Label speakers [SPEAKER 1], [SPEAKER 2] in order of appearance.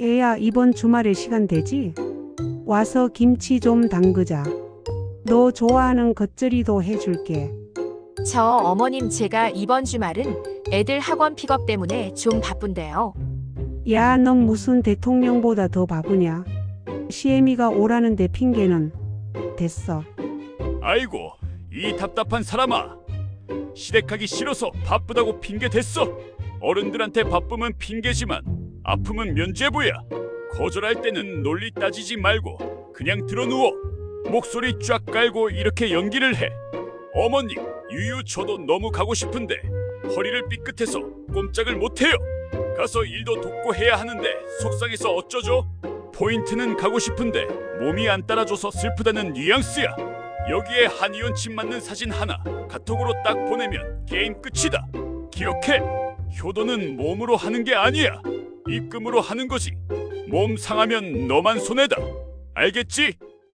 [SPEAKER 1] 애야, 이번 주말에 시간 되지? 와서 김치 좀 담그자. 너 좋아하는 겉절이도 해줄게.
[SPEAKER 2] 저 어머님 제가 이번 주말은 애들 학원 픽업 때문에 좀 바쁜데요.
[SPEAKER 1] 야, 넌 무슨 대통령보다 더 바쁘냐? 시애미가 오라는데 핑계는 됐어.
[SPEAKER 3] 아이고 이 답답한 사람아 시댁하기 싫어서 바쁘다고 핑계 댔어 어른들한테 바쁘면 핑계지만 아픔은 면죄부야 거절할 때는 논리 따지지 말고 그냥 들어누워 목소리 쫙 깔고 이렇게 연기를 해 어머님 유유 저도 너무 가고 싶은데 허리를 삐끗해서 꼼짝을 못해요 가서 일도 돕고 해야 하는데 속상해서 어쩌죠 포인트는 가고 싶은데 몸이 안 따라줘서 슬프다는 뉘앙스야 여기에 한이온 침 맞는 사진 하나 카톡으로 딱 보내면 게임 끝이다. 기억해. 효도는 몸으로 하는 게 아니야. 입금으로 하는 거지. 몸 상하면 너만 손해다. 알겠지?